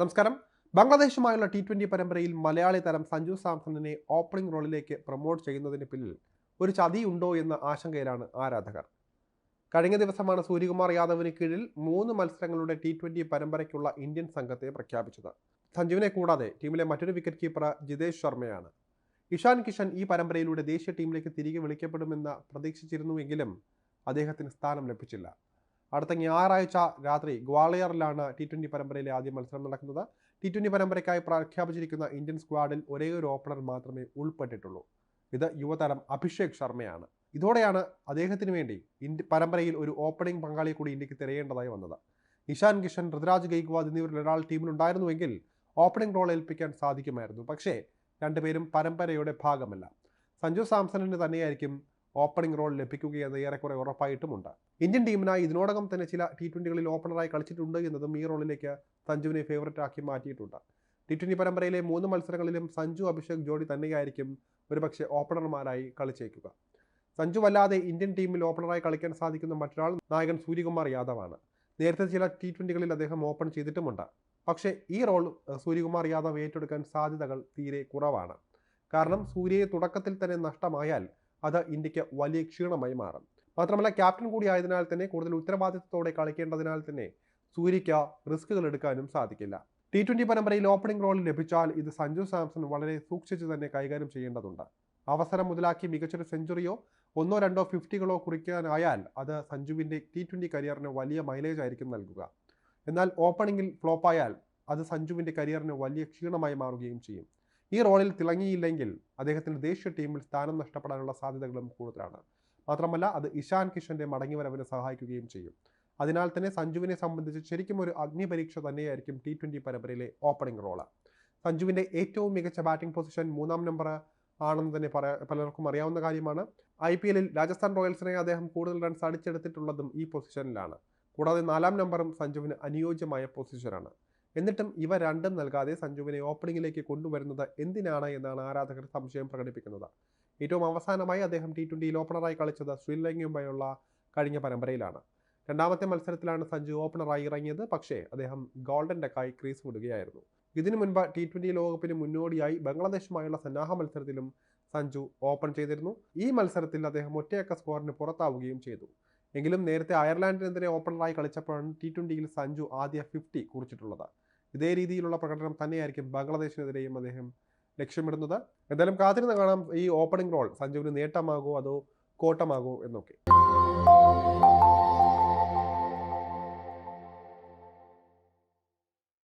നമസ്കാരം. ബംഗ്ലാദേശുമായുള്ള T twenty പരമ്പരയിൽ മലയാളി താരം സഞ്ജു സാംസണിനെ ഓപ്പണിംഗ് റോളിലേക്ക് പ്രൊമോട്ട് ചെയ്യുന്നതിന് പിന്നിൽ ഒരു ചതിയുണ്ടോ എന്ന ആശങ്കയിലാണ് ആരാധകർ. കഴിഞ്ഞ ദിവസമാണ് സൂര്യകുമാർ യാദവിന് കീഴിൽ മൂന്ന് മത്സരങ്ങളുടെ ടി ട്വന്റി പരമ്പരയ്ക്കുള്ള ഇന്ത്യൻ സംഘത്തെ പ്രഖ്യാപിച്ചത്. സഞ്ജുവിനെ കൂടാതെ ടീമിലെ മറ്റൊരു വിക്കറ്റ് കീപ്പർ ജിതേഷ് ശർമ്മയാണ്. ഇഷാൻ കിഷൻ ഈ പരമ്പരയിലൂടെ ദേശീയ ടീമിലേക്ക് തിരികെ വിളിക്കപ്പെടുമെന്ന് പ്രതീക്ഷിച്ചിരുന്നുവെങ്കിലും അദ്ദേഹത്തിന് സ്ഥാനം ലഭിച്ചില്ല. അടുത്ത ഞായറാഴ്ച രാത്രി ഗ്വാളിയറിലാണ് ടി ട്വന്റി പരമ്പരയിലെ ആദ്യ മത്സരം നടക്കുന്നത്. ടി ട്വന്റി പരമ്പരയ്ക്കായി പ്രഖ്യാപിച്ചിരിക്കുന്ന ഇന്ത്യൻ സ്ക്വാഡിൽ ഒരേ ഒരു ഓപ്പണർ മാത്രമേ ഉൾപ്പെട്ടിട്ടുള്ളൂ. ഇത് യുവതാരം അഭിഷേക് ശർമ്മയാണ്. ഇതോടെയാണ് അദ്ദേഹത്തിന് വേണ്ടി ഇന്ത്യ പരമ്പരയിൽ ഒരു ഓപ്പണിംഗ് പങ്കാളിയെ കൂടി ഇന്ത്യയ്ക്ക് തിരയേണ്ടതായി വന്നത്. ഇഷാൻ കിഷൻ ഋതുരാജ് ഗെയ്ക്വാദ് എന്നിവരിൽ ഒരാൾ ടീമിലുണ്ടായിരുന്നുവെങ്കിൽ ഓപ്പണിംഗ് റോൾ ഏൽപ്പിക്കാൻ സാധിക്കുമായിരുന്നു. പക്ഷേ രണ്ടുപേരും പരമ്പരയുടെ ഭാഗമല്ല. സഞ്ജു സാംസണിന് തന്നെയായിരിക്കും ഓപ്പണിംഗ് റോൾ ലഭിക്കുകയെന്ന് ഏറെക്കുറെ ഉറപ്പായിട്ടുമുണ്ട്. ഇന്ത്യൻ ടീമിനായി ഇതിനോടകം തന്നെ ചില ടി ട്വന്റികളിൽ ഓപ്പണറായി കളിച്ചിട്ടുണ്ട് എന്നതും ഈ റോളിലേക്ക് സഞ്ജുവിനെ ഫേവററ്റ് ആക്കി മാറ്റിയിട്ടുണ്ട്. ടി ട്വന്റി പരമ്പരയിലെ മൂന്ന് മത്സരങ്ങളിലും സഞ്ജു അഭിഷേക് ജോഡി തന്നെയായിരിക്കും ഒരുപക്ഷെ ഓപ്പണർമാരായി കളിച്ചേക്കുക. സഞ്ജു അല്ലാതെ ഇന്ത്യൻ ടീമിൽ ഓപ്പണറായി കളിക്കാൻ സാധിക്കുന്ന മറ്റൊരാൾ നായകൻ സൂര്യകുമാർ യാദവാണ്. നേരത്തെ ചില ടി ട്വന്റികളിൽ അദ്ദേഹം ഓപ്പൺ ചെയ്തിട്ടുമുണ്ട്. പക്ഷേ ഈ റോൾ സൂര്യകുമാർ യാദവ് ഏറ്റെടുക്കാൻ സാധ്യതകൾ തീരെ കുറവാണ്. കാരണം സൂര്യയെ തുടക്കത്തിൽ തന്നെ നഷ്ടമായാൽ അത് ഇന്ത്യയ്ക്ക് വലിയ ക്ഷീണമായി മാറും. മാത്രമല്ല ക്യാപ്റ്റൻ കൂടിയായതിനാൽ തന്നെ കൂടുതൽ ഉത്തരവാദിത്തത്തോടെ കളിക്കേണ്ടതിനാൽ തന്നെ സൂര്യയ്ക്ക് റിസ്കുകൾ എടുക്കാനും സാധിക്കില്ല. ടി ട്വന്റി പരമ്പരയിൽ ഓപ്പണിംഗ് റോൾ ലഭിച്ചാൽ ഇത് സഞ്ജു സാംസൺ വളരെ സൂക്ഷിച്ച് തന്നെ കൈകാര്യം ചെയ്യേണ്ടതുണ്ട്. അവസരം മുതലാക്കി മികച്ചൊരു സെഞ്ചുറിയോ ഒന്നോ രണ്ടോ ഫിഫ്റ്റികളോ കുറിക്കാനായാൽ അത് സഞ്ജുവിന്റെ ടി ട്വന്റി കരിയറിന് വലിയ മൈലേജ് ആയിരിക്കും നൽകുക. എന്നാൽ ഓപ്പണിംഗിൽ ഫ്ലോപ്പായാൽ അത് സഞ്ജുവിന്റെ കരിയറിന് വലിയ ക്ഷീണമായി മാറുകയും ചെയ്യും. ഈ റോളിൽ തിളങ്ങിയില്ലെങ്കിൽ അദ്ദേഹത്തിന് ദേശീയ ടീമിൽ സ്ഥാനം നഷ്ടപ്പെടാനുള്ള സാധ്യതകളും കൂടുതലാണ്. മാത്രമല്ല അത് ഇഷാൻ കിഷന്റെ മടങ്ങിവരവിനെ സഹായിക്കുകയും ചെയ്യും. അതിനാൽ തന്നെ സഞ്ജുവിനെ സംബന്ധിച്ച് ശരിക്കും ഒരു അഗ്നിപരീക്ഷ തന്നെയായിരിക്കും ടി ട്വന്റി പരമ്പരയിലെ ഓപ്പണിംഗ് റോൾ സഞ്ജുവിന്റെ ഏറ്റവും മികച്ച ബാറ്റിംഗ് പൊസിഷൻ മൂന്നാം നമ്പർ ആണെന്ന് തന്നെ പറയാ പലർക്കും അറിയാവുന്ന കാര്യമാണ്. ഐ പി എല്ലിൽ രാജസ്ഥാൻ റോയൽസിനെ അദ്ദേഹം കൂടുതൽ റൺസ് അടിച്ചെടുത്തിട്ടുള്ളതും ഈ പൊസിഷനിലാണ് കൂടാതെ നാലാം നമ്പറും സഞ്ജുവിന് അനുയോജ്യമായ പൊസിഷനാണ് എന്നിട്ടും ഇവ രണ്ടും നൽകാതെ സഞ്ജുവിനെ ഓപ്പണിംഗിലേക്ക് കൊണ്ടുവരുന്നത് എന്തിനാണ് എന്നാണ് ആരാധകർ സംശയം പ്രകടിപ്പിക്കുന്നത്. ഏറ്റവും അവസാനമായി അദ്ദേഹം ടി ട്വന്റിയിൽ ഓപ്പണറായി കളിച്ചത് ശ്രീലങ്കയുമായുള്ള കഴിഞ്ഞ പരമ്പരയിലാണ്. രണ്ടാമത്തെ മത്സരത്തിലാണ് സഞ്ജു ഓപ്പണറായി ഇറങ്ങിയത്. പക്ഷേ അദ്ദേഹം ഗോൾഡൻ ഡക്കായി ക്രീസ് വിടുകയായിരുന്നു. ഇതിനു മുൻപ് ടി ട്വന്റി ലോകകപ്പിന് മുന്നോടിയായി ബംഗ്ലാദേശുമായുള്ള സന്നാഹ മത്സരത്തിലും സഞ്ജു ഓപ്പൺ ചെയ്തിരുന്നു. ഈ മത്സരത്തിൽ അദ്ദേഹം ഒറ്റയക്ക സ്കോറിന് പുറത്താവുകയും ചെയ്തു. എങ്കിലും നേരത്തെ അയർലാൻഡിനെതിരെ ഓപ്പണറായി കളിച്ചപ്പോഴാണ് ടി ട്വന്റിയിൽ സഞ്ജു ആദ്യ ഫിഫ്റ്റി കുറിച്ചിട്ടുള്ളത്. ഇതേ രീതിയിലുള്ള പ്രകടനം തന്നെയായിരിക്കും ബംഗ്ലാദേശിനെതിരെയും അദ്ദേഹം ലക്ഷ്യമിടുന്നത്. എന്തായാലും കാത്തിരുന്ന് കാണാം ഈ ഓപ്പണിംഗ് റോൾ സഞ്ജുവിന് നേട്ടമാകോ അതോ കോട്ടമാകോ എന്നൊക്കെ.